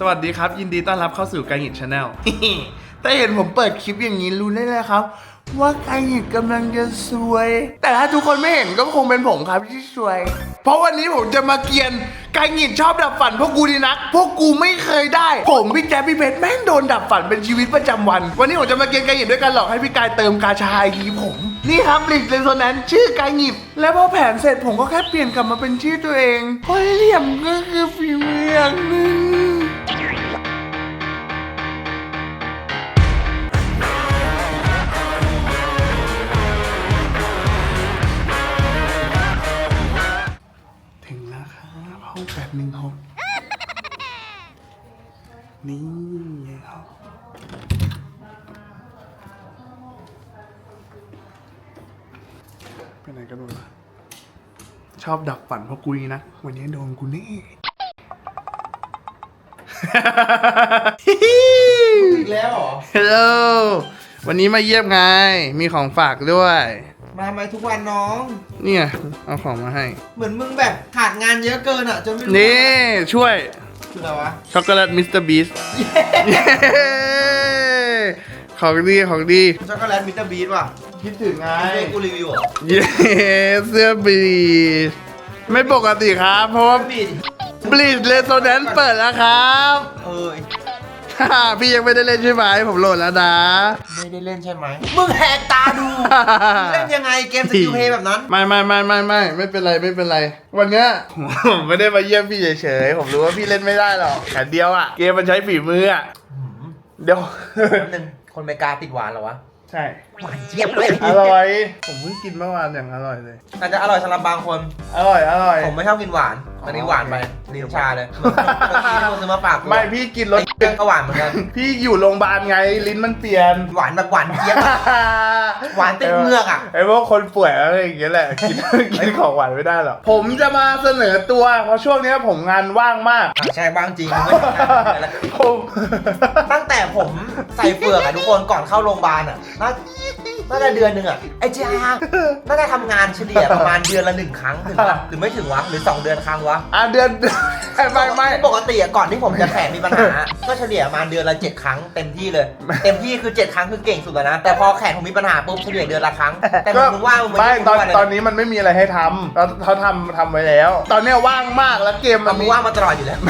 สวัสดีครับ ยินดีต้อนรับเข้าสู่กายหินชาแนลแต่เห็นผมเปิดคลิปอย่างนี้รู้ได้เลยครับ ว่ากายหินกำลังจะซวย แต่ถ้าทุกคนไม่เห็นก็คงเป็นผมครับที่ซวย เพราะวันนี้ผมจะมาเกียนกายหินชอบดับฝันพวกกูดีนัก พวกกูไม่เคยได้ ผมพี่แจ๊บพี่เพชรแม่งโดนดับฝันเป็นชีวิตประจำวัน วันนี้ผมจะมาเกียนกายหินด้วยการหลอกให้พี่กายเติมกาชาไอดีผม นี่ครับลิกเลนโซแนนชื่อกายหยิบแล้วพอแผนเสร็จผมก็แค่เปลี่ยนกลับมาเป็นชื่อตัวเองเพราะเหลี่ยมก็คือฝีมืออย่างหนึง ห้องแปดหนึ่งหกนี่ไงครับไปไหนกันหมดวะชอบดับฝันเพราะกุยนะ วันนี้โดนกูแน่อีกแล้วเหรอ ฮัลโหล วันนี้มาเยี่ยมไง มีของฝากด้วย มาไหมทุกวันน้อง เนี่ยเอาของมาให้ เหมือนมึงแบบขาดงานเยอะเกินอะ จนไม่รู้นี่ช่วยคืออะไรวะ ช็อกโกแลตมิสเตอร์บีสของดีของดี ช็อกโกแลตมิสเตอร์บีทว่ะคิดถึงไงไอ้กูรีวิวเหรอเย้เสื้อบีสไม่ปกติครับ เพราะว่าบีทบลีดเลโซแนนเปิดแล้วครับ เออ พี่ยังไม่ได้เล่นใช่ไหมผมโหลดแล้วนะ ไม่ได้เล่นใช่ไหม มึงแหกตาดูมึงเล่นยังไงเกมสกิลเพย์แบบนั้น ไม่ไม่ไม่ไม่ไม่ไม่เป็นไรไม่เป็นไร วันเนี้ยผมไม่ได้มาเยี่ยมพี่เฉยๆ ผมรู้ว่าพี่เล่นไม่ได้หรอกแค่เดียวอะ เกมมันใช้ฝีมืออะ เดี๋ยวแป๊บนึงคนเมกาติดหวานเหรอวะ ใช่ หวานเจี๊ยบเลยอร่อย ผมเพิ่งกินเมื่อวานอย่างอร่อยเลย อาจจะอร่อยสำหรับบางคน อร่อย อร่อย ผมไม่ชอบกินหวานอันนี้หวานไปลิ้นชาเลยเมื่อกี้ที่มึงซื้อมาฝากกูไม่พี่กินรสไอ้เรื่องก็หวานเหมือนกัน พี่อยู่โรงพยาบาลไงลิ้นมันเปลี่ยน หวานแบบหวานเจี๊ยบอะหวานติดเหงือกอะไอ้พวกคนป่วยอะไรอย่างเงี้ยแหละกินกินของหวานไม่ได้หรอกผมจะมาเสนอตัวเพราะช่วงเนี้ยผมงานว่างมากอะใช่บ้างจริงมึงไม่ทำงานอะไรผม ตั้งแต่ผมใส่เฟือกอะทุกคนก่อนเข้าโรงพยาบาลอะน่า น่าจะเดือนหนึ่งอะไอ้จ้าน่าจะทำงานเฉลี่ยประมาณเดือนละหนึ่งครั้งถึงปะหรือไม่ถึงวะหรือสองเดือนครั้งวะอะเดือน ไม่ไม่ไม่ปกติอะก่อนที่ผมจะแขนมีปัญหา ก็เฉลี่ยประมาณเดือนละเจ็ดครั้งเต็มที่เลย เต็มที่คือเจ็ดครั้งคือเก่งสุดแล้วนะแต่พอแขนผมมีปัญหาปุ๊บเฉลี่ยเดือนละครั้ง แต่มึงมึงว่างมึงไม่ไม่ตอนว่างเลยตอนนี้มันไม่มีอะไรให้ทำเขาเขาทำทำไว้แล้ว ตอนเนี้ยว่างมากแล้วเกมมัแต่นมึมีงว่างมาตลอดอยู่แล้ว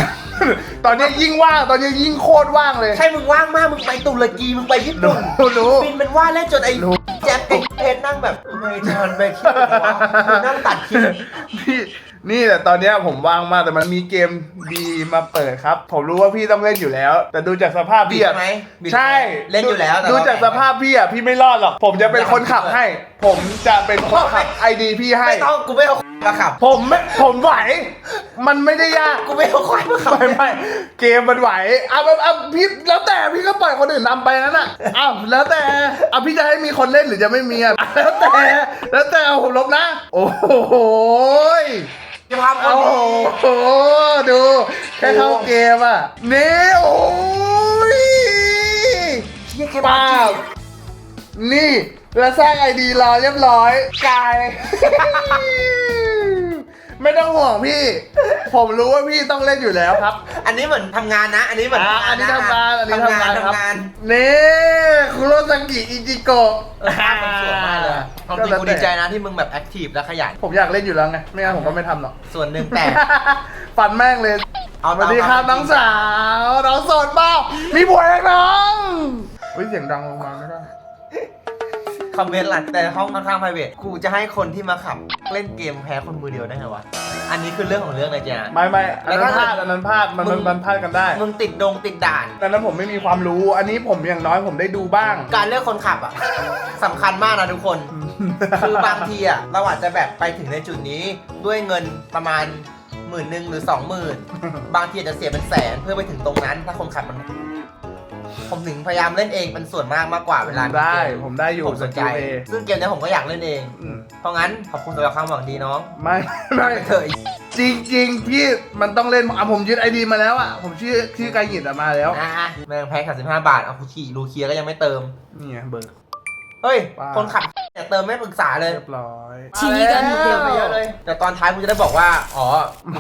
ตอนเนี้ยยิ่งว่าง ตอนเนี้ยยิ่งโคตรว่างเลย ใช่ มึงว่างมาก มึงไปตุรกี มึงไปญี่รู้ปุ่นรู้บินเป็นว่าเล่นจนไอ้รู้ แจ็คไอ้เพชรนั่งแบบไม่ทันไปคิดเลยวะกูนั่งตัดคลิป นี่นี่แต่ตอนเนี้ยผมว่างมากแต่มันมีเกมดีมาเปิดครับ ผมรู้ว่าพี่ต้องเล่นอยู่แล้ว แต่ดูจากสภาพบิพี่ดอะไหมบิดใช่เล่นอยู่แล้วแต่ดูเรจากสภาพพี่อะพี่ไม่รอดหรอก ผมจะเป็นคนขับให้ผมจะเป็นคนขับไอดีพี่ให้ ไม่ต้องกูไม่เอามาขับ ผมไม่ผมไหว มันไม่ได้ยาก กูไม่เอาควายมาขับ ไม่ไม่เกมมันไหวอะอะอะพี่แล้วแต่พี่ก็ปล่อยคนอื่นนำไปนั่นน่ะอ้าวแล้วแต่อะพี่จะให้มีคนเล่นหรือจะไม่มีอะแล้วแต่แล้วแต่เอาผมลบนะ โอ้โหจะพาคโอ้นโหดูแค่เข้าเกมอะนี่โอ้ย เชี่ยแค่ป้าบ้าบนี่ แล้วสร้างไอดีรอเรียบร้อยกาย ไม่ต้องห่วงพี่ ผมรู้ว่าพี่ต้องเล่นอยู่แล้วครับ อันนี้เหมือนทำงานนะ อันนี้เหมือนอ่าอันนี้ทำงานอันนี้ทำงานครับทำงานนี่คุโรซังกิอิจิโกะเออภาพมันสวยมากเลยความจริงกูดีใจนะที่มึงแบบแอคทีฟและขยัน ผมอยากเล่นอยู่แล้วไง ไม่งั้นผมก็ไม่ทำหรอก ส่วนหนึ่งแต่ ฟันแม่งเลยเอาสวัสดีครับตามน้องสาว น้องโสดเปล่ามีผัวยังน้องอุ้ยเสียงดังลงมาไม่ได้ คอมเมนต์หลังแต่ห้องข้างๆ private กูจะให้คนที่มาขับเล่นเกมแพ้คนมือเดียวได้ไงวะ อันนี้คือเรื่องของเรื่องเลยจ้ะไม่ไม่อันนั้นแล้วพถ้าลาดอันนั้นพลาดมันมึมันง มันพลาดกันได้มึงติดดงติดด่าน แต่นั้นผมไม่มีความรู้ อันนี้ผมอย่างน้อยผมได้ดูบ้าง การเลือกคนขับอะ สำคัญมากนะทุกคน คือบางทีอะเราอาจจะแบบไปถึงในจุดนี้ด้วยเงินประมาณหมื่นหนึ่งหรือสองหมื่นบางทีอาจจะเสียเป็นแสนเพื่อไปถึงตรงนั้น ถ้าคนขับมัน ผมถึงพยายามเล่นเองเป็นส่วนมากมากกว่าเวลาได้เกผมได้อยู่ผมสนใจ สกิล A ซึ่งเกมเนี้ยผมก็อยากเล่นเอง อืม เพราะงั้นขอบคุณสำหรับความหวังดีน้องไม่ไม่ไปเถอะไอ้จริงจริงๆพี่มันต้องเล่นอะผมยึดไอดีมาแล้วอะผมชื่อชื่อไกาหยิดอะมาแล้วอะแม่งแพ้แค่สิบห้าบาท เอาคุขี่รูเคลียร์ก็ยังไม่เติม นี่ไงเบอร์เฮ้ย ว้าว คนขับเนี่ยเติมไม่ปรึกษาเลยเรียบร้อยชี้กันเติมไปเยอะเลย แต่ตอนท้ายกูจะได้บอกว่า อ๋อ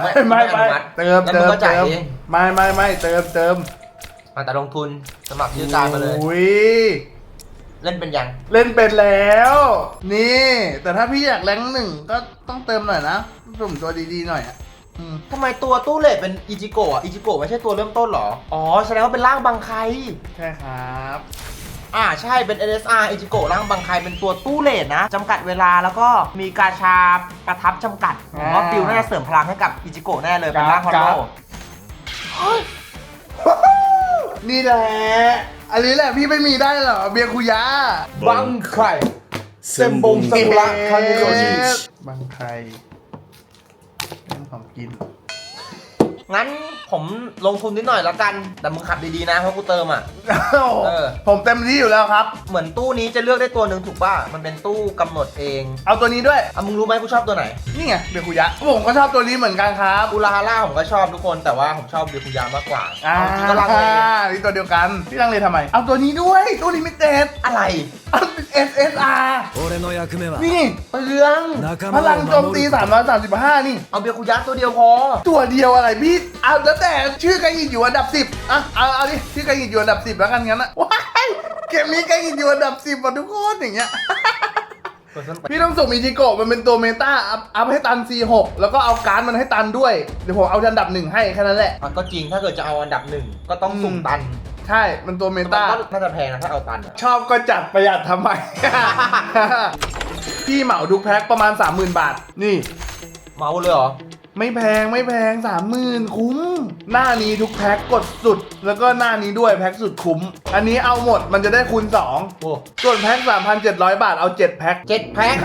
ไม่ไม่อไม่นุมัติเติมแล้วเติมึงมก็จ่ายเติมเองไม่ไม่ไม่เติมเติม อะแต่ลงทุนสมัครชื่อการมาเลย อุ้ยเล่นเป็นยัง เล่นเป็นแล้ว นี่ แต่ถ้าพี่อยากแรงค์หนึ่งก็ต้องเติมหน่อยนะสุ่มตัวดีๆหน่อยอะอืมทำไมตัวตู้เลทเป็นอิจิโกะอะอิจิโกะไม่ใช่ตัวเริ่มต้นเหรอ อ๋อ แสดงว่าเป็นร่างบังไคใช่ครับ อ่าใช่เป็น NSR อิจิโกะร่างบังไคเป็นตัวตู้เลทนะจำกัดเวลาแล้วก็มีกาชาประทับจำกัดผมว่าฟิลน่าจะเสริมพลังให้กับอิจิโกะแน่เลยเป็นร่างฮอลโล นี่แหละ อันนี้แหละพี่ไม่มีได้เหรอ เบียร์คุยะบังไคเซมบงซากุระคาเนโยชิบางไทยเรื่องของกิน งั้นผมลงทุนนิดหน่อยแล้วกัน แต่มึงขับดีๆนะเพราะกูเติมอ่ะ เออ ผมเต็มที่อยู่แล้วครับ เหมือนตู้นี้จะเลือกได้ตัวหนึ่งถูกป่ะ มันเป็นตู้กำหนดเอง เอาตัวนี้ด้วย อ่ะมึงรู้ไหมกูชอบตัวไหน นี่ไงเบียร์คุยะ ผมก็ชอบตัวนี้เหมือนกันครับ กูราฮาร่าผมก็ชอบทุกคนแต่ว่าผมชอบเบียคุยามากกว่า อ่า เอาจริงก็รักเลย นี่ตัวเดียวกัน พี่ลังเลทำไม เอาตัวนี้ด้วย ตัวลิมิเต็ด อะไร เอาเป็น SSR 俺の役目は นี่ เปลือง 仲 พ 間 ลัง を โจม 守 ตี る 335 นี่ เอาเบียคุยาตัวเดียวพอ ตัวเดียวอะไรพี่ เอาแล้วแต่ชื่อไกยินอยู่อันดับ10อะเอาเอาดิชื่อไกยินอยู่อันดับ10แล้วกันงั้นอะว้ายเกมนี้ไกยินอยู่อันดับ10ป่ะทุกคนอย่างเงี้ยพี่ต้องส่งอิจิโกะมันเป็นตัวเมตาอัพอัพให้ตัน C6 แล้วก็เอาการ์ดมันให้ตันด้วย เดี๋ยวผมเอาอันดับหนึ่งให้แค่นั้นแหละมันก็จริงถ้าเกิดจะเอาอันดับหนึ่งก็ต้องสุ่มตันใช่ มันตัวเมมันตาก็น่าจะแพงนะถ้าเอาตันอะชอบก็จัดประหยัดทำไม พี่เหมาทุกแพ็คประมาณ 30,000 บาท นี่ เมาเลยเหรอ ไม่แพงไม่แพงสามหมื่นคุ้ม หน้านี้ทุกแพ็คกดสุด แล้วก็หน้านี้ด้วยแพ็คสุดคุ้ม อันนี้เอาหมดมันจะได้คูณโอ้2ส่วนแพ็ค3,700บาทเอา7แพ็คเจ็ดแพ็ค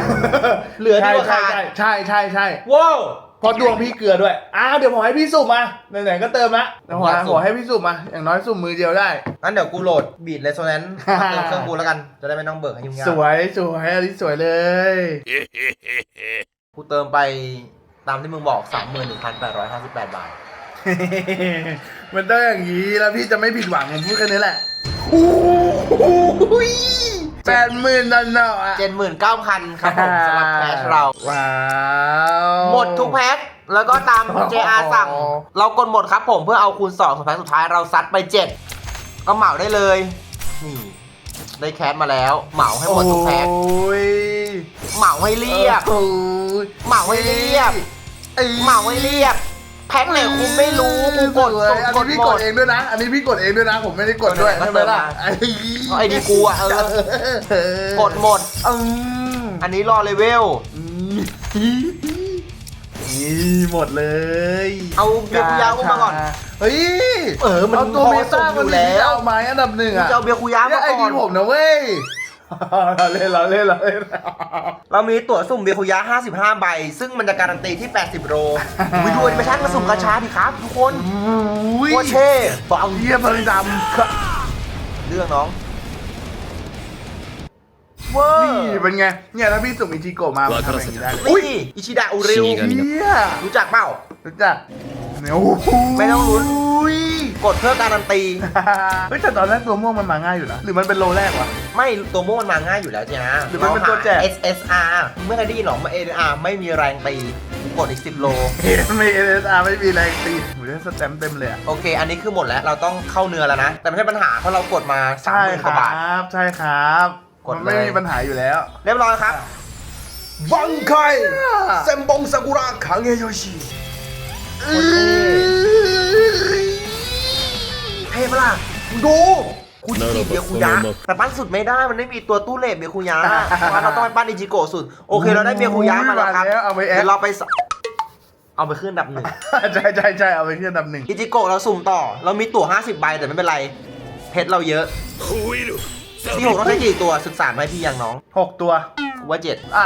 เหลือดีใช่กว่าใช่ขาดใช่ใช่ใช่ใช่ว้าวเพอดวงพี่เกลือด้วยอ้าวเดี๋ยวผมให้พี่สุ่มมาไหนๆก็เติมละเดี๋ยวผมอยากสุ่มผมให้พี่สุ่มมาอย่างน้อยสุ่มมือเดียวได้ งั้นเดี๋ยวกูโหลดบีดเรโซแนนซ์มาเติมเครื่องกูแล้วกัน จะได้ไม่ต้องเบิกให้ยุ่งยากสวยสวยอันนี้สวยเลย กูเติมไป ตามที่มึงบอก 31,858 บาท มันต้องอย่างนี้แล้วพี่จะไม่ผิดหวังผมพูดแค่นี้แหละโอ้ยแปดหมื่นนั่นเนาะ79,000 ครับผมสำหรับแคชเรา ว้าวหมดทุกแพ็คแล้วก็ตาม JR สั่ง เรากดหมดครับผมเพื่อเอาคูณ2ส่วนแพ็คสุดท้ายเราซัดไป 7 ก็เหมาได้เลยนี่ได้แคสมาแล้ว เหมาให้หมดทุกแพ็คโอ้ยเหมาให้เรียบ โอ้ย เหมาให้เรียบ เหมาให้เรียบ แพ็คไหนคุณไม่รู้กูกดสวยส่งอันกนี้ดพี่หมกดด เองด้วยนะ อันนี้พี่กดเองด้วยนะ ผมไม่ได้กดด้วยเออใช่ไหมล่ะเออไอ้ดีกูอะเออกดหมด อืมอันนี้รอเลเวล นี่หมดเลยเอาเบียร์คุยาอุ้มมาก่อน เฮ้ยเออมันเอาตัวเมตาพอส่งอยู่มันแล้ว เอาไม้อันดับหนึ่งมึงอะจะเอาเบียร์คุยาเนี่มายไอก่ดีอนผมนะเว้ย เราเล่นเราเล่นเราเล่นเรามีตั๋วสุ่มเบียคุยะ55 ใบ ซึ่งมันจะการันตีที่ 80โรวิดูดิไม่ชั้นกระสุ่มกระชาดิครับ ทุกคนโคเช่ฟังเยี่ยมเลยดำเรื่องน้องนี่เป็นไง เนี่ยถ้าพี่สุ่มอิชิโกะมาทำอย่างนี้ได้อุ้ยอิชิดะอุริวเนี่ยรู้จักเปล่า รู้จัก ไม่ต้องรู้ กดเพื่อการันตี เฮ้ยแต่ตอนแรกตัวม่วงมันมาง่ายอยู่นะหรือมันเป็นโลแรกวะ ไม่ตัวม่วงมันมาง่ายอยู่แล้วจ้าหรือมันเป็นตัวแจกลองหา SSR มึงไม่เคยได้ยินหรอมา SSR ไม่มีแรงตีกดอีก 10 โลเอ็ไม่เอสอาร์ไม่มีแรงตีหนูได้สแตมป์เต็มเลยอะโอเค อันนี้คือหมดแล้ว เราต้องเข้าเนื้อแล้วนะ แต่ไม่ใช่ปัญหา เพราะเรากดมาสามใช่หมื่นคกว่ารับาทบใช่ครับกดมันไม่เลย มีปัญหาอยู่แล้ว เรียบร้อยครับ บังไคเซมบงซากุระคังเอโยชิเทพล่ะคุณดู คุณจีบเบียร์คุยะแต่ปั้นสุดไม่ได้มันไม่มีตัวตู้เลทเบียร์คุยะเพราะเราต้องไปปั้นอิจิโกะสุด โอเคเราได้เบียร์คุยะมาแล้วครับเอาไปแอเดี๋ดยวเราไปสเอาไปขึ้นอันดับหนึ่งใช่ใช่ใช่เอาไปที่อันดับหนึ่งอิจิโกะเราสุ่มต่อ เรามีตั๋ว50ใบแต่ไม่เป็นไร เพชรเราเยอะที่หกต้องใช้กี่ตัวศึกษาไหมพี่ยังน้องหกตัวกูว่าเจ็ดอะ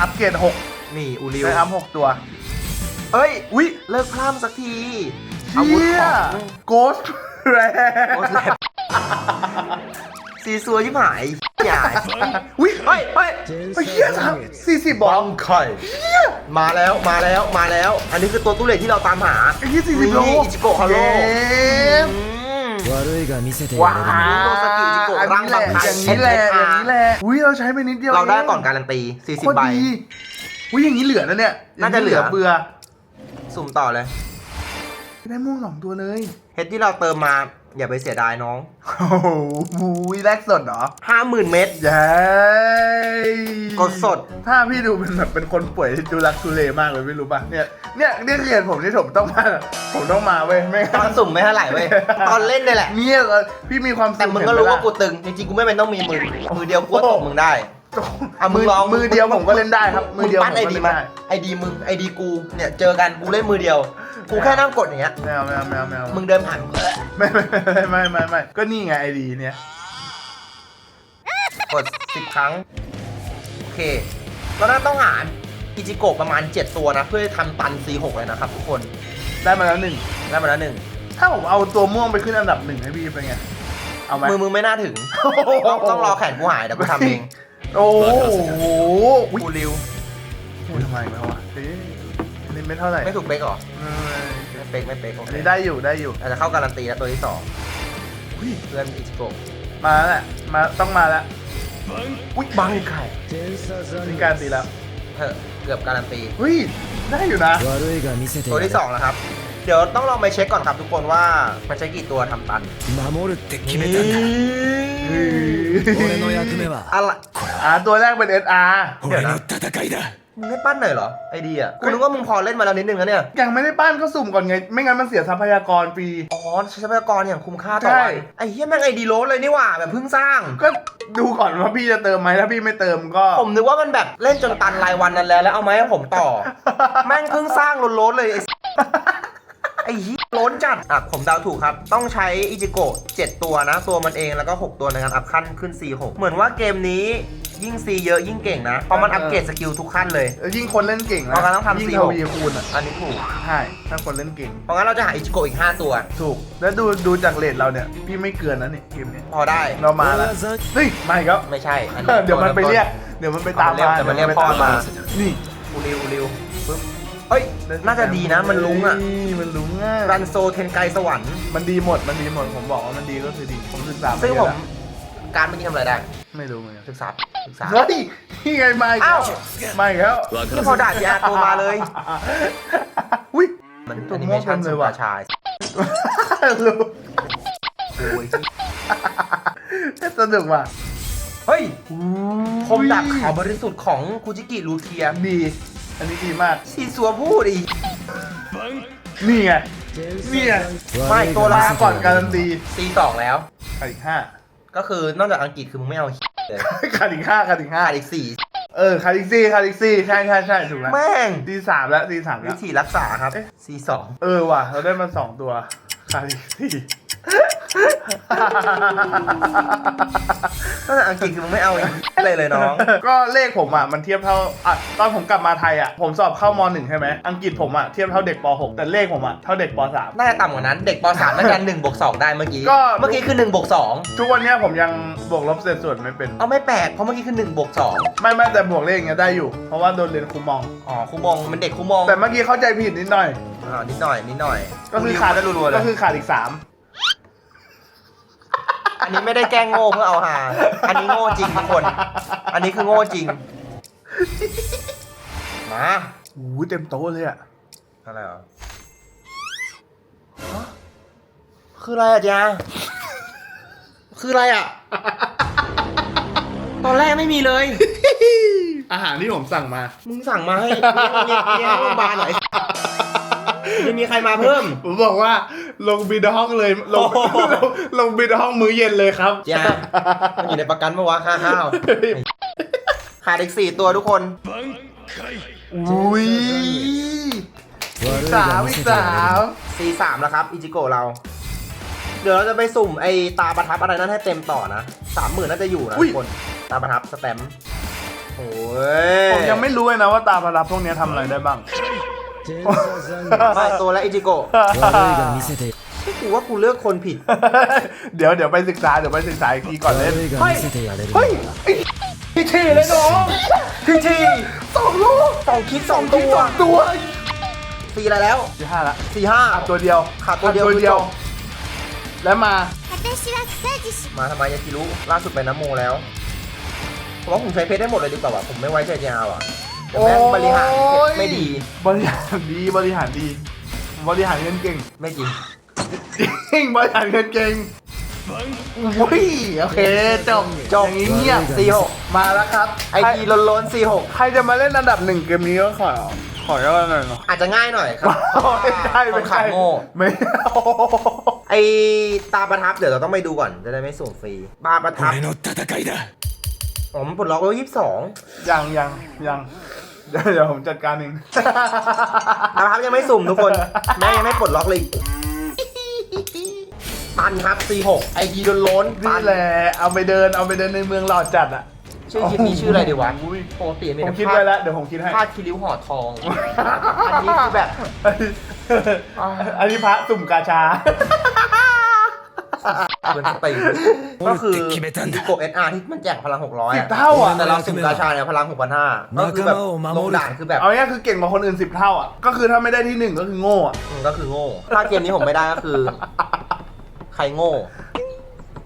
อัปเกรดหกนี่อูริวไปอัพหกตัว เอ้ย อุ้ยเลิกพร่ำสักทีอาวุธเชี่ยของโกส แรงโคตรแรงสีสัวชิบหายใหญ่อุ้ยเฮ้ยเฮ้ยเฮ้ยเฮียสามสี่สิบบอลไข่มาแล้วมาแล้วมาแล้ว อันนี้คือตัวตู้เหล็กที่เราตามหาไอ้ที่สี่สิบโลอิจิโกะฮาโร่ว้าวโนสกิจิโกะร่างหลักอย่างนี้แหละอย่างนี้แหละอุ้ยเราใช้ไปนิดเดียวเราได้ก่อนการันตี40ใบอุ้ยอย่างนี้เหลือนะเนี่ยน่าจะเหลือเบื่อสุ่มต่อเลย ได้ม่วงสองตัวเลยเฮดที่เราเติมมาอย่าไปเสียดายน้องโอ้โหอุ้ยแรกสดเหรอ50,000เม็ดเย้กดสด ถ้าพี่ดูเป็นแบบเป็นคนป่วยดูรักทุเลมากเลยไม่รู้ป่ะเนี่ยเนี่ยเนี่ยเรียนผมที่ผมต้องมาผมต้องมาเว้ยไม่ตอนสุ่มไม่เท่าไหร่เว้ยตอนเล่นเนี่ยแหละเนี่ยเออพี่มีความสุขแต่มึงก็รู้ว่ากูตึงจริงๆกูไม่เป็นต้องมีมือมือเดียวกูก็ตบมึงได้ อะมึมืงอลองมือเดียวผมก็เล่นได้ครับมือเดียวปั้นผมไอก็ดีเล่นมาได้ไอดีมึงไอดีกูเนี่ยเจอกันกูเล่นมือเดียว กูแค่นั่งกดอย่างเงี้ยไม่เอาไม่เอาไม่เอาไม่เอามึงเดินผ่านไม่ไม่ไม่ไม่ไม่ไม่ก็นี่ไงไอดีเนี่ยกด10ครั้งโอเคแล้วน่าต้องหาอิจิโกะประมาณ 7 ตัวนะ เพื่อทำตัน C6 เลยนะครับทุกคนได้มาแล้วหนึ่งได้มาแล้วหนึ่งถ้าผมเอาตัวม่วงไปขึ้นอันดับหนึ่งให้พี่เป็นไงเอาไหมมือมึงไม่น่าถึงต้องต้องรอแขนกูหายเดี๋ยวกูทำเอง โอ้โหกูริว พูทำไมไม่วะเฮ้นี่ไม่เท่าไหร่ไม่ถูกเป๊กหรอไม่เป๊กไม่เป๊กโอันเคนี้ได้อยู่ได้อยู่อาจจะเข้าการันตีแล้วตัวที่สองอุ๊ยเพื่อนอิจิโกะมาแล้วะมาต้องมาแล้วอุ้ยบังไข่จนี่การตีแล้วเออเกือบการันตี เฮ้ยได้อยู่นะตัวที่สองแล้วครับ เดี๋ยวต้องลองไปเช็คก่อนครับทุกคนว่ามันใช้กี่ตัวทำตัน 守るって決めたんだ俺の役目は อะไร อ่าตัวแรกเป็น SR เดี๋ยว 俺 นะ の戦いだ มึงไม่ปั้นหน่อยเหรอไอเดียกูนึกว่ามึงพอเล่นมาแล้วนิดนึงแล้วเนี่ย ยังไม่ได้ปั้นก็สุ่มก่อนไง ไม่งั้นมันเสียทรัพยากรฟรี อ๋อใช้ทรัพยากรอย่างคุ้มค่าต่อ ใช่ วันไอ้เหี้ยแม่งไอดีโรสเลยนี่หว่าแบบเพิ่งสร้าง ก็ดูก่อนว่าพี่จะเติมไหมถ้าพี่ไม่เติมก็ ผมนึกว่ามันแบบเล่นจนตันรายวันนั้นแล้วแล้วเอามาให้ผมต่อ แม่งเพิ่งสร้างโล้นๆเลยไอ้ ไอ้ฮียล้นจัด อะ ผมเดาถูกครับ ต้องใช้อิจิโกะ7ตัวนะ ตัวมันเองแล้วก็ 6 ตัวในการอัพขั้นขึ้น 4 6 เหมือนว่าเกมนี้ยิ่งซีเยอะยิ่งเก่งนะเพราะมันอัพเกรดสกิลทุกขั้นเลยยิ่งคนเล่นเก่งนะเราก็ต้องทำยิ่ง C6 ทวีคูณอะ อันนี้ถูก ใช่ ถ้าคนเล่นเก่ง เพราะงั้นเราจะหาอิจิโกะอีก 5 ตัว ถูก แล้วดูดูจากเลทเราเนี่ย พี่ไม่เกินนะเนี่ยเกมนี้พอได้เรามาแล้วเฮ้ยม่อีกแไม่ใช่เดี๋ยวมันไปเรียก เดี๋ยวมันไปตามมาเอาเยกแต่มันเรียกพ่อมา นี่ อุริวอุริวปึ๊บ เฮ้ย น่าจะดีนะ มันลุงอะนี่มันลุงอะ รันโซเทนไกสวรรค์ มันดีหมด มันดีหมด ผมบอกว่ามันดีก็คือดี ผมศึกษาาซึ่งเยผอะมแล้วการเมื่อกี้ทำอะไรได้ ไม่รู้เหมือนกันศึกษา ศึกษา เฮ้ย นี่ไงมาอีกอ้าแล้ววมาอีกแล้วที่พอด่าทีอาร์โทรมาเลย อุ้ย มันตัวแอนิม่เมวงชันเต็มเลสุยว่ะดชายรู้โอ้ยสนุกว่ะ เฮ้ยคมดับขาวบริสุทธิ์ของคูจิกิลูเทียดี อันนี้ดีมากชีสัวพูดอีนี่ไงนี่ไงไม่ตัวลาก่อนการันตีตีสองแล้วขาดอีกห้าก็คือนอกจากอังกฤษคือมึงไม่เอาขาดอีกห้าขาดอีกห้าขาดอีกสี่เออคาริสี่คาริสี่ใช่ใช่ใช่ถูกแล้แม่งตีสามแล้วตีสามแล้ววิธีรักษาครับซีสองเออว่ะเราได้มาสองตัวคาริสี่ กสี่นอกจากอังกฤษคือมึงไม่เอาอีกเลยเลยน้อง ก็เลขผมอะมันเทียบเท่าอะตอนผมกลับมาไทยอะผมสอบเข้ามหนึ่งใช่ไหมอังกฤษผมอะเทียบเท่าเด็กปหกแต่เลขผมอะเท่าเด็กปสามน่าจะต่ำกว่านั้น เด็กป .3 น่าจะหนึ่งบวกสองได้เมื่อกี้ ก็ เมื่อกี้คือ1บวกสองทุกวันเนี้ยผมยังบวกลบเศษส่วนไม่เป็น เอาไม่แปลกเพราะเมื่อกี้คือ1บวกสองไม่ไม่แต่บวกเลขอย่างเงี้ยได้อยู่ เพราะว่าโดนเรียนครูมอง อ๋อครูมองมันเด็กครูมองแต่เมื่อกี้เข้าใจผิดนิดหน่อย อ่านิดหน่อยนิดหน่อยก็คือขาดได้รัวๆเลก็ยคือขาดอีกสาม อันนี้ไม่ได้แกล้งโง่เพื่อเอาหา อันนี้โง่จริงทุกคน อันนี้คือโง่จริง มาโอ้โหเต็มโต๊ะเลยอะอะไรเหรอฮะคืออะไรอะจ๊ะคืออะไรอะ ตอนแรกไม่มีเลย อาหารที่ผมสั่งมา มึงสั่งมาให้เรียกเรียกโรงพยาบาลหน่อย ไม่มีใครมาเพิ่ม ผมบอกว่าลงบินห้องเลยลงลงบินห้องมื้อเย็นเลยครับอย่ามันอยู่ในประกันเมื่อวะค่าข้าวขาดอีกสี่ตัวทุกคนอุ้ยสามอีกสามสี่สามแล้วครับอิจิโกะเรา เดี๋ยวเราจะไปสุ่มไอตาประทับอะไรนั่นให้เต็มต่อนะสามหมื่นน่าจะอยู่นะทุกคนตาประทับสแตมโอ้ยผมยังไม่รู้เลยนะว่าตาประทับพวกนี้ทำอะไรได้บ้าง ไม่ตัวและอิจิโกะกูว่ากูเลือกคนผิด เดี๋ยวเดี๋ยวไปศึกษาเดี๋ยวไปศึกษาอีกทีก่อนเล่นเฮ้ยเฮ้ยพี่ทีเลยน้องพี่ทีสองลูกสองคิดสองตัวสองตัวสี่อะไรแล้วสี่ห้าละสี่ห้าตัวเดียวขาดตัวเดียวคือจบแล้วมา มาทำไมยากิรุล่าสุดไปน้ำโมแล้วเพราะผมใช้เพชรได้หมดเลยดีกว่าผมไม่ไว้ใจยาวอะ เดี๋ยวแม่งบริหารไม่ดี บริหารดีบริหารดี บริหารเงินเก่งไม่จริง จริงบริหารเงินเก่งอุ้ยโอเคจบจบอย่างนี้เงียบสี่หกมาแล้วครับไอทีล้นๆสี่หกใครจะมาเล่นอันดับหนึ่งเกมนี้ก็ขอ ขอยอดหน่อยเนาะอาจจะง่ายหน่อยครับไม่ใช่ไม่ขาใช่โง่ไม่ไอตาประทับเดี๋ยวเราต้องไปดูก่อนจะได้ไม่สุ่มฟรีตาประทับ ผมปลดล็อกแล้วยี่สิบสองยังยังยังเดี๋ยวผมจัดการเอง นะครับยังไม่สุ่มทุกคน แม่ยังไม่ปลดล็อกเลยปันครับสี่หกไอพีโดนล้นปันี่แหละเอาไปเดินเอาไปเดินในเมืองหลอดจัดอะชื่อคลิปนี้ชื่ออะไรดีวะยโปรตีนผมคิดไว้แล้วเดี๋ยวผมคิดให้พาดคิริ้วห่อทอง อันนี้คือแบบ อันนี้พระสุ่มกาชา มันสติก็คืออีโกเอสอาร์ที่มันแจกพลังหกร้อยสิบเท่าอะแต่เราสุนมกาชาเนี่ยพลังหกพันห้าก็คือแบบลงด่านคือแบบเอางี้ยคือเก่งกว่าคนอื่นสิบเท่าอะก็คือถ้าไม่ได้ที่หนึ่งก็คือโง่อะก็คือโง่ถ้าเกมนี้ผมไม่ได้ก็คือ ใครโง่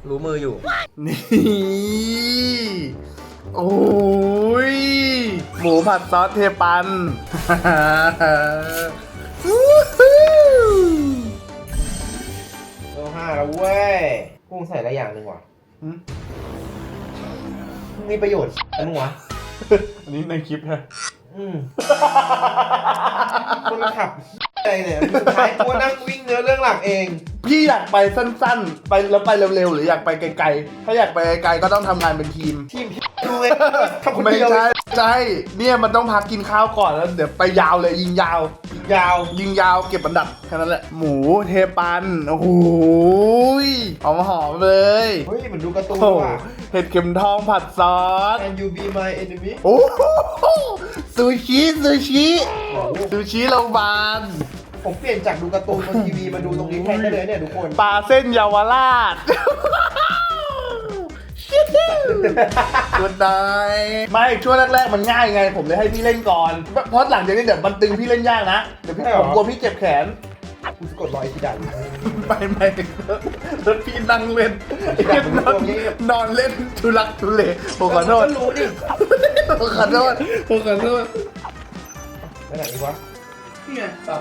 รู้มืออยู่ นี่โอ้ยหมูผัดซอสเทปันาแล้วเว้ยกุ้งใส่อะไรอย่างหนึ่งว่ะหืมมีประโยชน์อันวะอันนี้ในคลิปฮะอืมคนขับ อะไรเนี่ยสุดท้ายตัวนั่งวิ่งเนื้อเรื่องหลักเอง พี่อยากไปสั้นๆ ไปแล้วไปเร็วๆ หรืออยากไปไกลๆ ถ้าอยากไปไกลๆก็ต้องทำงานเป็นทีม ทีมดูไงทำคนไม่เดียวใช่ใช่เนี่ยมันต้องพักกินข้าวก่อนแล้วเดี๋ยวไปยาวเลยยิงยาว ยาว ยิงยาวเก็บอันดับแค่นั้นแหละ หมูเทปัน โอ้โหยหอมหอมๆเลยเฮ้ยเหมือนดูการ์ตูโอ้นโหว่ะ เห็ดเข็มทองผัดซอส And you be my enemy โอ้โหซูชิซูชิโอ้โหซูชิโรงพยาบาล ผมเปลี่ยนจากดูการ์ตูนบนทีวีมาดูตรงนี้แทนได้เลยเนี่ยทุกคนปลาเส้นเยาวราชกดได้ไม่ช่วงแรกๆมันง่ายไง ผมเลยให้พี่เล่นก่อน เพราะหลังจากนี้เดี๋ยวมันตึงพี่เล่นยากนะ เดี๋ยวพี่ผมกลัวพี่เจ็บแขนกูสะกดรอยที่ดันไม่ไม่แล้วพี่นั่งเล่นอยากรู้นอนตรงนี้นอนเล่นทุลักทุเลผมขอโทษก็รู้ดิผมขอโทษผมขอโทษไปไหนอีกวะนี่ไงตับ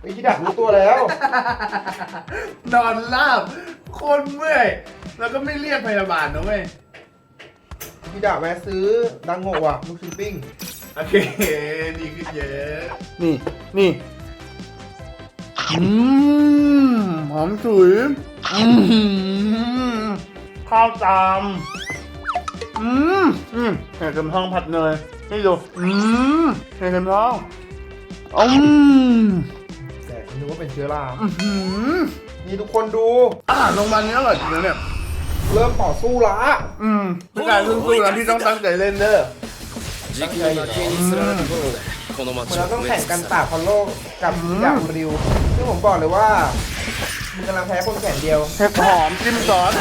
ไอ้ที่ดักรู้ตัวแล้ว นอนลาบโคนเมื่อยแล้วก็ไม่เรียกพยาบาลนะเว้ยที่ดักแวะซื้อดังโงว่ะลูกชิ้นปิ้งโอเค ดีขึ้นเยอะ นี่ นี่อืมหอมฉุยอืมข้าวจาม อืมอืมเห็ดเข็มทองผัดเนยนี่ดู อืมเห็ดเข็มทองอืมแต่นึก ว่าเป็นเชื้อรา อื้อหือ นี่ทุกคนดู อาหารโรงพยาบาลนี้อร่อยจริงนะเนี่ย เริ่มต่อสู้ละ อืมพี่การสู้ๆนะพี่ต้องตั้งใจเล่นเด้อ 時期の負けにつられる頃でこの เหมือน 街 เรา を ต้อง 滅 แข่งกัน す ตากพอลโลกับดาบริวซึ่งผมบอกเลยว่ามึงกำลังแพ้คนแข่งเดียว เห็ดหอมจิ้มซอส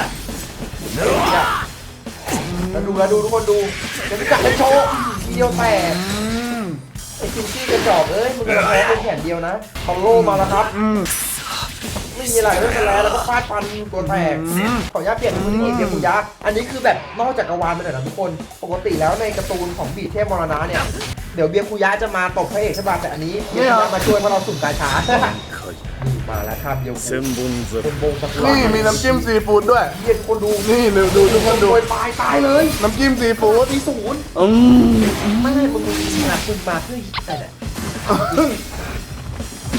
แล้วดูแล้วดูทุกคนดูเดี๋ยวพี่กัดให้โชว์ทีเดียวแตก อืม ไอ้คิวซี่กระจอกเอ้ยมึงกำลังแพ้คนแข่นเดียวนะคอลโลมาแล้วครับอื มีอะไรไม่เป็นไรแล้วก็ฟาดฟันตัวแตกขออนุญาตเปลี่ยนมือที่เดียวกูยะอันนี้คือแบบนอกจากกวาลไปหน่อยนะทุกคน ปกติแล้วในการ์ตูนของบีเทพมรณะเนี่ยเดี๋ยวเบียร์คุยะจะมาตบพระเอกใช่ป่ะแต่อันนี้เบียยมาช่วยเพราะเราสุ่มกาชามาแล้วครับเบียวเซนบุนเซนบุนสักนี่มีน้ำจิ้มซีฟู้ดด้วยเย็นคนดูนี่เร็วดูทุกคนดูตายตายเลย น้ำจิ้มซีฟู้ดที่ศูนย์อืมไม่ได้มึงมาคุณมาเพื่อแต่เนี่ย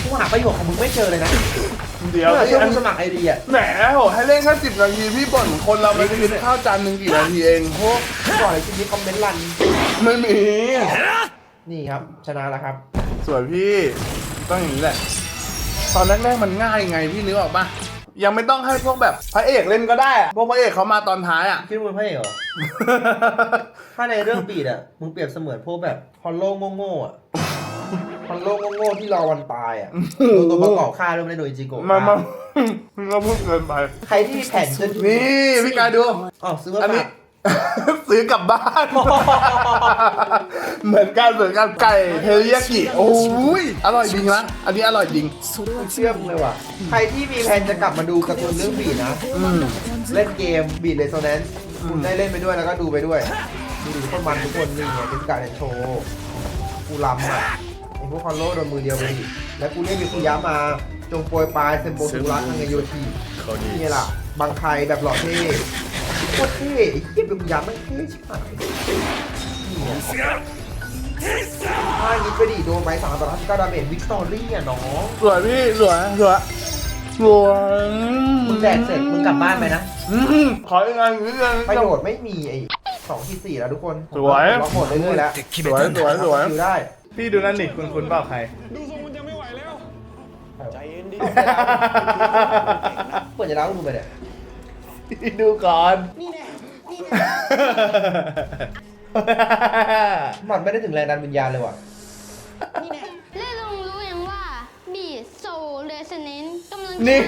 กูหาประโยชน์ของมึงไม่เจอเลยนะ เดี๋ยวเมื่อไอ้ช่วงอันกูสมัครไอเดียแหมโหให้เล่นแค่สิบนาทีพี่บ่นคนเราไปกินข้าวจานหนึ่งกี่นาทีเองโหก่อนเลยคลิปนี้คอมเมนต์รัน ไม่มี นี่ครับชนะแล้วครับ สวยพี่ต้องอย่างนี้แหละ ตอนแรกๆมันง่ายไงพี่นึกออกปะยังไม่ต้องให้พวกแบบพระเอกเล่นก็ได้อะพวกพระเอกเขามาตอนท้ายอะคิดว่ามึงพระเอกเหรอ ถ้าในเรื่องบีดอะ มึงเปรียบเสมือนพวกแบบฮอลโลโง่ๆอะ ฮอลโลโง่ๆที่รอวันตายอะโดนตัวประกอบฆ่าด้วยไม่ได้โดยอิจิโกะมามามึงก็พูดเกินไป ใครที่มีแผ่นจะนี่พี่กายดูอ๋อซื้อมาอันนี้ฝากซื้อกลับบ้าน เหมือนกันเหมือนกันไก่เทริยากิโอ้ยอร่อยจริงนะอันนี้อร่อยจริงเชื่อมเลยว่ะ ใครที่มีแผนจะกลับมาดูการ์ตูนเรื่องบีดนะเล่นเกมบีดเร s โซแนนซ์คุณได้เล่นไปด้วยแล้วก็ดูไปด้วยดูดิโคนมันทุกคนนี่ไงเป็นการโชว์กูลำอะไอ พวกคอนโลโดนมือเดียวไปดิและกูเรียกยูคุยะมา จงโปรยปลายเซมโบสุรัตนางเงยโยชีนี่แหละบางไครแบบหล่อเท่โคตรเท่ไอ้เหี้ยยูคุยะมันเท่ชิบหายถ้ายิงไปดิโดนไปสามต่อห้าสิบเก้าดาเมจวิกตอรี่อะน้องสวยพี่สวยสวยสวยมึงแดกเสร็จมึงกลับบ้านไปนะขออีกงานอีกงานประโยชน์ไม่มีไอ้สองที่สี่แล้วทุกคนสวยล็อกหมดเรื่อยๆแล้วสวยสวยสวยอยู่ได้ พี่ดูนั่นนี่คุณคุณเปล่าใครเปิดจะล้างมือไปเนี่ยพี่ดูก่อน นี่แน่นี่แน่มันไม่ได้ถึงแรงดันวิญญาณเลยว่ะ นี่แน่และลงรู้ยังว่าบีดโซเรสเน นี่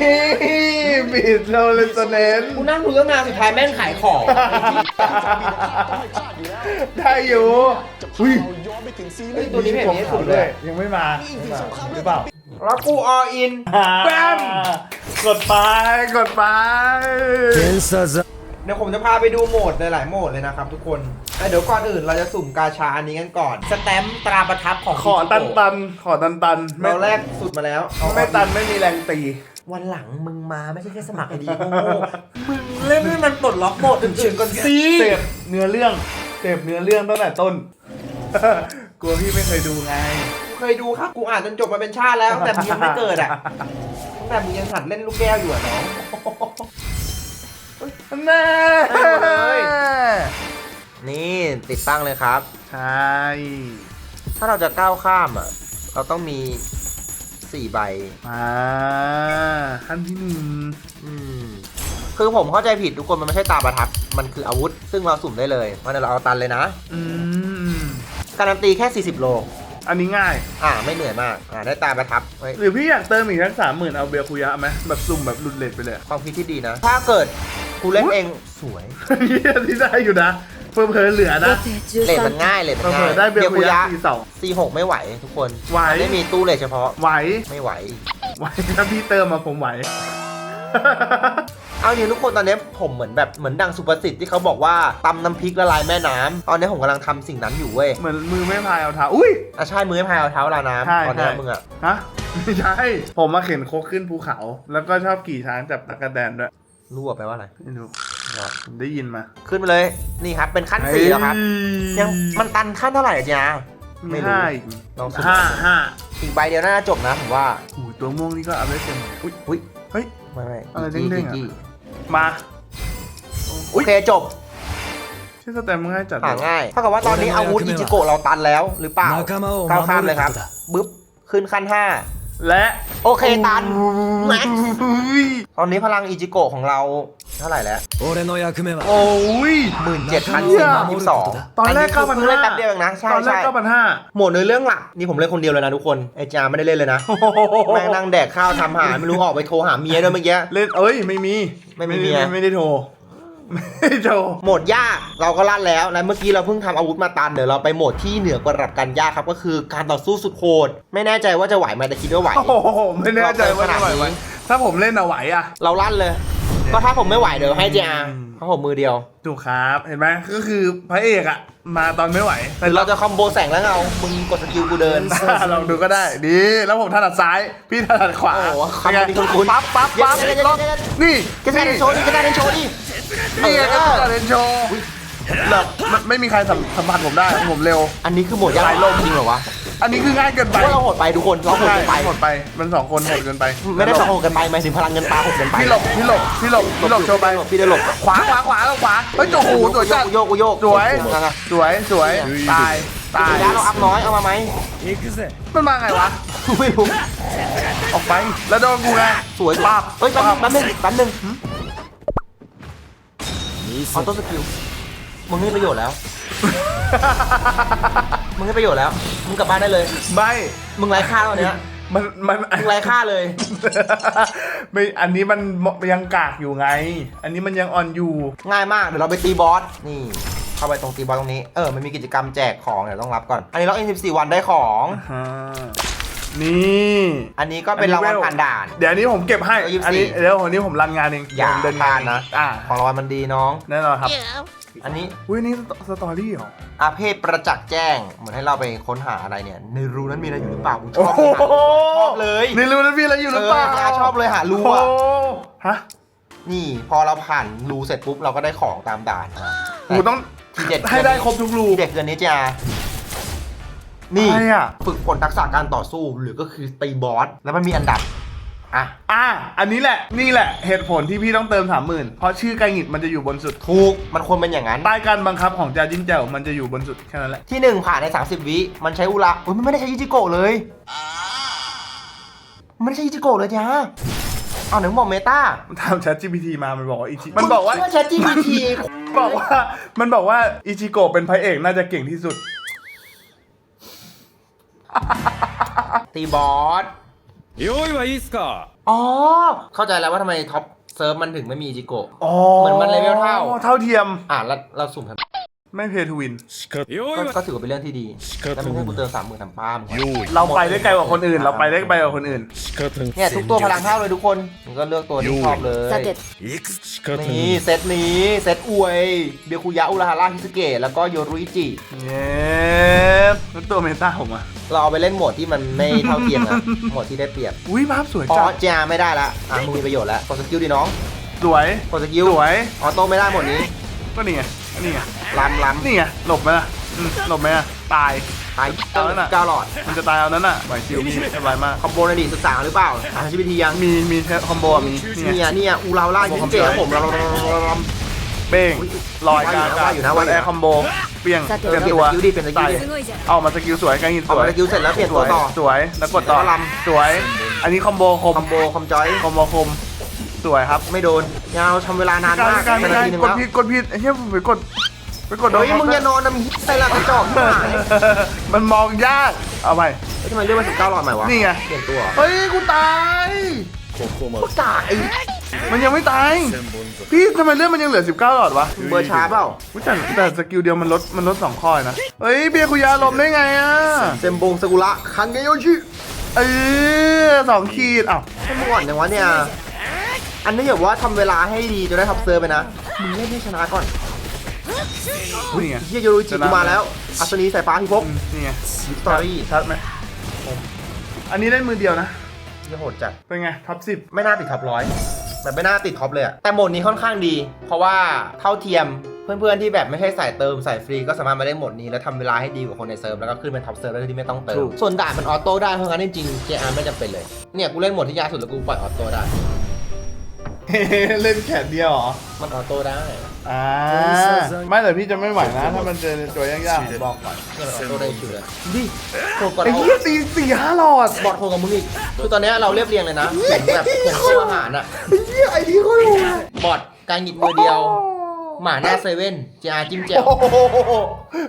บิดเราเลยสเนนกูนั่งดูตั้งนานสุดท้ายแม่งขายของ ได้อยู่อุ้ย้อนไปถึงซีรีส์ตัวนี้เพจนี้ถูกด้วย ยังไม่มาหรือเปล่ารับกูออินแบมกดไปกดไปเดี๋ยวผมจะพาไปดูโหมดหลายๆโหมดเลยนะครับทุกคนเดี๋ยวก่อนอื่นเราจะสุ่มกาชาอันนี้กันก่อน สแตมตราประทับของขอตันตันขอตันตันเราแรกสุดมาแล้ว ไม่ตันไม่มีแรงตี วันหลังมึงมาไม่ใช่แค่สมัครไอดีโง่มึงเล่นให้มันปลดล็อกโหมดอื่นๆก่อนสิเสพเนื้อเรื่องเสพเนื้อเรื่องตั้งแต่ต้น กลัวพี่ไม่เคยดูไงกูเคยดูครับ กูอ่านจนจบมาเป็นชาติแล้วตั้งแต่มึงยังไม่เกิดอะตั้งแต่มึงยังหัดเล่นลูกแก้วอยู่อะน้องแน่ได้หมดเลยนี่ติดตั้งเลยครับ ใช่ ถ้าเราจะก้าวข้ามอะ เราต้องมี สี่ใบมาขั้นที่หนึ่งอืม คือผมเข้าใจผิดทุกคนมันไม่ใช่ตาประทับมันคืออาวุธ ซึ่งเราสุ่มได้เลยวันนี้เราเอาตันเลยนะ อืม การันตีแค่ 40 โล อันนี้ง่าย อ่า ไม่เหนื่อยมาก อ่า ได้ตาประทับเฮ้ยหรือพี่อยากเติมอีกทั้งสามหมื่นเอาเบียร์คุยะไหมแบบซุ่มแบบหลุดเลทไปเลยอะความคิดที่ดีนะ ถ้าเกิดกูเล่นเองสวยเหี้ยที่ได้อยู่นะ เพิ่มเพอๆเหลือนะ เลทมันง่ายเลทมันเพิ่มง่ายเผอๆได้เบียร์คุยะเบีทีสองซีหกไม่ไหวทุกคนไหว มันไม่มีตู้เลทเฉพาะไหว ไม่ไหว ไหวถ้าพี่เติมมาผมไหว เอาจริงทุกคนตอนนี้ผมเหมือนแบบเหมือนดังสุภาษิตที่เขาบอกว่าตำน้ำพริกละลายแม่น้ำตอนนี้ผมกำลังทำสิ่งนั้นอยู่เว้ยเหมือนมือไม่พายเอาเท้าอุ้ย อะใช่มือให้พายเอาเท้าละน้ใช่ำตอนนี้ใช่ มึงอะฮะไม่ใช่ ผมมาเข็นโคกขึ้นภูเขา แล้วก็ชอบขี่ช้างจับตะกแดนด้วย รู้ว่าแปลว่าอะไร ไม่รู้ผม ได้ยินมา ขึ้นไปเลย นี่ครับ เป็นขั้นสี่แล้วครับ ยังมันตันขั้นเท่าไหร่จ๊ะไม่รู้ลองสุ่ห้าห้าอีกใบเดียวน่าจบนะผมว่าอู้ตัวม่วงนี่ก็เอาได้เต็มอุ้ยอุ้ยเฮ้ยไม่ไม่อะไรเด้งๆมาโอเคจบชื่อสแตมง่ายจัดหาง่ายเท่ากับว่าตอนนี้อาวุธอิจิโกะเราตันแล้วหรือเปล่าก้าวข้ามเลยครับบึ๊บขึ้นขั้นห้า และโอเคตันแม็กตอนนี้พลังอิจิโกะของเราเท่าไหร่แล้ว โอ้ยหมื่นเจ็ดพันสี่ร้อยยี่สสองตอนแรกเก้าพันห้าแป๊บเดียวเองนะใช่ตอนแรกใช่เก้าพันห้าหมดในอเรื่องหลักนี่ผมเล่นคนเดียวเลยนะทุกคนไอจาไม่ได้เล่นเลยนะแม่งนั่งแดกข้าวทำหารไม่รู้ออกไปโทรหาเมียด้วยเมื่อกี้เล่นเอ้ยไม่มีไม่มีเมีย ไม่ได้โทร ไม่ได้โทรโหมดยากเราก็ลั่นแล้วและเมื่อกี้เราเพิ่งทำอาวุธมาตันเดี๋ยวเราไปโหมดที่เหนือกว่าระดับการยากครับก็คือการต่อสู้สุดโหดไม่แน่ใจว่าจะไหวไหมแต่คิดว่าไหว โอ้โหไม่แน่ใจว่าจะไหวไหมถ้าผมเล่นเอาไหวอะเราลั่นเลย ก็ถ้าผมไม่ไหวเดี๋ยวให้เจอาอืมเพราะผมมือเดียว ถูกครับเห็นไหมก็คือพระเอกอะมาตอนไม่ไหวหรือเราจะคอมโบแสงแล้วเงา มึงกดสกิลกูเดิน ลองดูก็ได้ดีแล้วผมถนัดซ้าย พี่ถนัดขวาโอ้โหเป็นไงคำนี้คุ้นๆปั๊บปั๊บปั๊บเดี๋ยวเดี๋ยวปั๊บเดี๋ยวเดี๋ยวนี่กระจายเดนโชว์ดิกระจายเดนโชว์ดินี่ไงเอก็อจะเล่นโชว์ แบบไม่มีใครสัมผัสผมได้ ผมเร็ว อันนี้คือโหมดยากลมจริงเหรอวะอันนี้คือง่ายเกินไปเราโหดไปทุกคนเราโหดเกินไปใช่โหดไป มันสองคนโหดเกินไป ไม่ได้สองคนกันไปหมายถึงพลังเงินปลาโหดเกินไปพี่หลบพี่หลบพี่หลบพี่หลบโชว์ไปพี่ได้หลบขวาขวาขวาแล้ขวาเฮ้ยโอ้โหสวยจัดโยกโยกสวยสวยสวยตายตายยาเราอัพน้อยเอามาไหมมันมาไงวะไม่รู้ออกไปแล้วโดนกูไงสวยปั๊บเฮ้ยแนึงแป๊บนึงแป๊บนึงออโต้สกิล มึงให้ประโยชน์แล้ว มึงให้ประโยชน์แล้ว มึงกลับบ้านได้เลย ไม่มึงไร้ค่าแล้วเนี้ยมันมัน มึงไร้ค่าเลย ไม่อันนี้มันยังกากอยู่ไง อันนี้มันยังอ่อนอยู่ง่ายมาก เดี๋ยวเราไปตีบอส นี่ เข้าไปตรงตีบอสตรงนี้ เออ มันมีกิจกรรมแจกของ เดี๋ยวต้องรับก่อน อันนี้ล็อกอิน14 วันได้ของ อ่านี่อันนี้ก็เป็นรางวัลผ่านด่าน เดี๋ยวอันนี้ผมเก็บให้เอา24อันนี้เดี๋ยววันนี้ผมรันงานเองอย่าผมเดินงานพลาดนะ อ่าของรางวัลมันดีน้อง แน่นอนครับ อันนี้อุ้ยนี่สตสตอรี่เหรออาเพศประจักษ์แจ้งเหมือนให้เราไปค้นหาอะไรเนี่ย ในรูนั้นมีอะไรอยู่หรือเปล่ากูชโอ้อบโหชอบเลยนี่รู้นะพี่แล้วอยู่หเอรืออเปล่าจ้าชอบเลยหารูโอ้อะโหฮะนี่พอเราผ่านรูเสร็จปุ๊บเราก็ได้ของตามด่านอะกูต้องทีเด็ดให้ได้ครบทุกรูทีเด็ดเกินนี้จ้านี่อะไรอะฝึกฝนทักษะการต่อสู้หรือก็คือตีบอสแล้วมันมีอันดับ อะอะอันนี้แหละนี่แหละเหตุผลที่พี่ต้องเติมสามหมื่นเพราะชื่อไกงิดมันจะอยู่บนสุดถูกมันควรเป็นอย่างนั้น ใต้การบังคับของจาจิ้งแจ่วมันจะอยู่บนสุดแค่นั้นแหละ ที่หนึ่งผ่านใน 30 วิมันใช้อุระอุ้ยมันไม่ได้ใช้ยิจิโกะเลย มันไม่ได้ใช้ยิจิโกะเลยจ้าเอาหนึ่งบอกเมตามันทำ Chat GPT มามันบอกว่าอิจิมันบอกว่า เชื่อ ChatGPT บอกว่า มันบอกว่าอิจิโกะเป็นพระเอกน่าจะเก่งที่สุด ตีบอส 用意はいいっすか อ๋อ เข้าใจแล้วว่าทำไมท็อปเซิร์ฟมันถึงไม่มีอิจิโกะ อ๋อ เหมือนมันเลเวลเท่า เท่าเทียม อ่ะแล้วเราสุ่มทำ ไม่เพย์ทวิน しか用意 ก็ は ก็ถือว่าเป็นเรื่องที่ดี 仕 แต่ 方 ไม่ให้กู ない เติมสามหมื่นทำป้ามง 用意 เราไปได้ไกลกว่าคนอื่น เราไปได้ไกลกว่าคนอื่น 仕方ない เนี่ยทุกตัวพลังเท่าเลยทุกคนมึงก็เลือกตัวที่ชอบเลย いくつ仕方な นี่ い เซตนี้เซตอวย เบียคุยะอุราฮาระฮิสเกะแล้วก็โยรุอิจิ เย้แล้วตัวเมตาผมอ่ะ เราเอาไปเล่นโหมดที่มันไม่เท่าเทียมนะ โหมดที่ได้เปรียบ อุ้ยภาพสวย อ๋อ จัง เจียไม่ได้ละอ่ะมึงมีประโยชน์แล้วกดสกิลดิน้อง สวย กดสกิล สวย ออโต้ไม่ได้หมดนี้ ก็นี่ไง นี่ไงล้ำล้ำนี่ไงหลบไหมล่ะอืมหลบไหมอะตาย ตายเอาแล้วน่ะ เก้าหลอดมันจะตายเอานั้นอะไหวชิวพี่สบายมาก คอมโบในดีศึกษาหรือเปล่าอ่านชีวิตทียังมีมีคอมโบอะมีนี่ไงเนี่ยเนี่ยอูราฮาระฮิสเกะครับผมเราเราเราเราเบ้งลอยกลางว่าอยู่นะวัว่าอยู่นะ แอร์คอมโบเปลี่ยงเอเปอลี่ยนเปลี่ยนตัวสกิลดิเปลี่ยนสกิลดิใส่เอามาสกิลสวยกางหินสเอาวยมาสกิลเสร็จแล้วเปลี่ยนสตัววยต่อสวยแล้วกดต่อแล้วก็ลำ สวย อันนี้คอมโบคมคอมโบคอมจอยคอมโบคม สวยครับ ไม่โดนยาวทำเวลานานมากกนาด้ทีนึงกดแล้วผิดกดผิดเฮ้ยผมไปกดไปกดโดนเฮ้มึงอย่านอนนะมีใส่ละกระจอกที่ามันมองยากเอาไปทำไมเลือดมันสิบเก้าหลอดใหม่วะนี่ไง เปลี่ยนตัวเฮ้ยกูตาย โคตรกากไอ้มันยังไม่ตาย พี่ทำไมเลือดมันยังเหลือ 19หลอดวะเบอร์ช้าเปล่าอุ๊ยแต่แต่สกิลเดียวมันลดมันลดสองข้อยนะเฮ้ยเบียคุยาลมได้ไงอะเซมบงสกุระคังเกโยชิ เออสองขีดอ้าวให้มึงอ่อนอย่างวะเนี่ย อันนี้อย่าว่าทำเวลาให้ดีจนได้ท็อปเซอร์ไปนะ มึงเล่นให้ชนะก่อนนี่ไง เฮียโยรุจิกูมาแล้ว อัศนีสายฟ้าพิภพ อืมนี่ไงวิกตอรี่ชัดไหมอันนี้เล่นมือเดียวนะ เฮียโหดจัด เป็นไงท็อปสิบไม่น่าติดท็อปร้อยแบบไม่น่าติดท็อปเลยอะแต่โหมดนี้ค่อนข้างดี เพราะว่าเท่าเทียมเพื่อนๆที่แบบไม่ใช่สายเติมสายฟรีก็สามารถมาเล่นโหมดนี้แล้วทำเวลาให้ดีกว่าคนในเซิร์ฟแล้วก็ขึ้นเป็นท็อปเซิร์ฟแล้วที่ไม่ต้องเติม ส่วนด่านมันออโต้ได้เพราะงั้นจริงๆ JR ไม่จำเป็นเลย เนี่ยกูเล่นโหมดที่ยากสุดแล้วกูปล่อยออโต้ได้ เล่นแขนเดียวเหรอ มันออโต้ได้อ่า ไม่แต่พี่จะไม่ไหวนะ ถ้ามันเจอตัวยากๆผมบอกก่อนเนี่ยมันออโต้ได้ชิวเลยดิโหดกว่าไอ้เราเหี้ยตีสี่ห้าหลอดบอทโหดกว่ามึงอีกคือตอนเนี้ยเราเรียบเรียงเลยนะเขียนแบบเขียนชื่ออาหารอะไอ้เหี้ยไอ้นี่ก็รู้บอทการหยิบมือเดียว หมาหน้าเซเว่น JR จิ้มแจ่วโอ้โห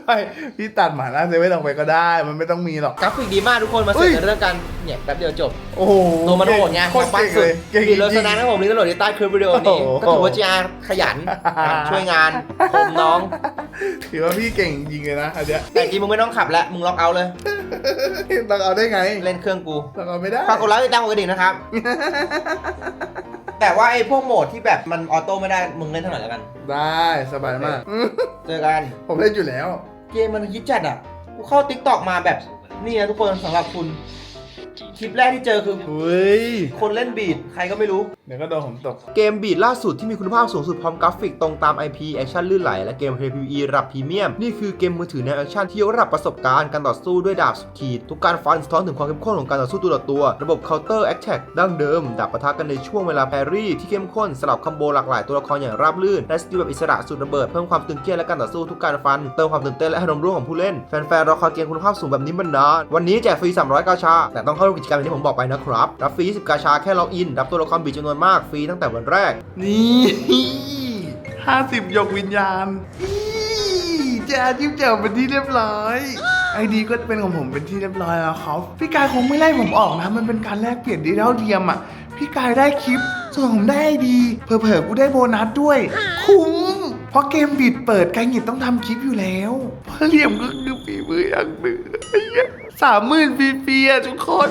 ไอ้พี่ตัดหมาหน้าเซเว่นออกไปก็ได้ มันไม่ต้องมีหรอก กราฟิกดีมากทุกคนมาเฮ้เสยนอเรื่องกันเนี่ยแป๊บเดียวจบ โอ้โหตัวมันโหดไงโคตรปัเก่งเลยเก่งจดีริงเลยสนานนะผมลิงก์ตำรวจที่ใต้คลิปวิดีโอนี้โอ้โหก็ถือว่า JR ขยันอะช่วยงานผมน้อง ถือว่าพี่เก่งจริงเลยนะอันเนี้ยแต่จริงมึงไม่ต้องขับแล้วมึงล็อกเอาท์เลยตังเอาได้ไง เล่นเครื่องกูตังเอาไม่ได้ฝากกดไลค์ติดตามกดกระดิ่งนะครับแต่ว่าไอ้พวกโหมดที่แบบมันออโต้ไม่ได้มึงเล่นเท่าไหร่แล้วกัน ได้สบายมากอืมเจอกัน ผมเล่นอยู่แล้ว เกมมันฮิตจัดอะ กูเข้า t ิ k t o k มาแบบนี่นะทุกคนสำหรับคุณ คลิปแรกที่เจอคือเฮ้ย คนเล่นบีดใครก็ไม่รู้ เดี๋ยวก็โดนผมตก เกมบีดล่าสุดที่มีคุณภาพสูงสุดพร้อมกราฟิกตรงตาม IP แอคชั่นลื่นไหล และเกม PvE ระดับพรีเมียม นี่คือเกมมือถือแนวแอคชั่นที่ยกระดับประสบการณ์การต่อสู้ด้วยดาบสุดขีด ทุกการฟันสะท้อนถึงความเข้มข้นของการต่อสู้ตัวต่อตัว ระบบ Counter Attack ดั้งเดิมดาบปะทะกันในช่วงเวลาแพรรี่ที่เข้มข้นสลับคอมโบหลากหลายตัวละครอย่างราบรื่นและสกิลแบบอิสระสุดระเบิดเพิ่มความตึงเครียดและการต่อสู้ทุกการฟันเติมความตื่นเต้นและอารมณ์ร่วมของผู้เล่นแฟนๆรอคอยเกมคุณภาพสูงแบบนี้มานานวันนี้แจกฟรี300กาชาแต่ต้องเข้าร่วมกิจกรรมอย่างที่ผมบอกไปนะครับ รับฟรี20กาชาแค่ล็อกอิน รับตัวละครบีจำนวนมากฟรีตั้งแต่วันแรก นี่ห้าสิบยกวิญญาณนี่แจจิ้มแจ่วเป็นที่เรียบร้อยไอดีก็เป็นของผมเป็นที่เรียบร้อยแล้วครับพี่กายคงไม่ไล่ผมออกนะ มันเป็นการแลกเปลี่ยนดีเท่าเทียมอะ พี่กายได้คลิป ส่วนผมได้ไอดี เผลอๆกูได้โบนัสด้วย คุ้ม เพราะเกมบิดเปิดไกายหงิดต้องทำคลิปอยู่แล้วเพราะเหลี่ยมก็คือฝีมืออย่างหนึ่งสามหมื่นฟรีอะทุกคน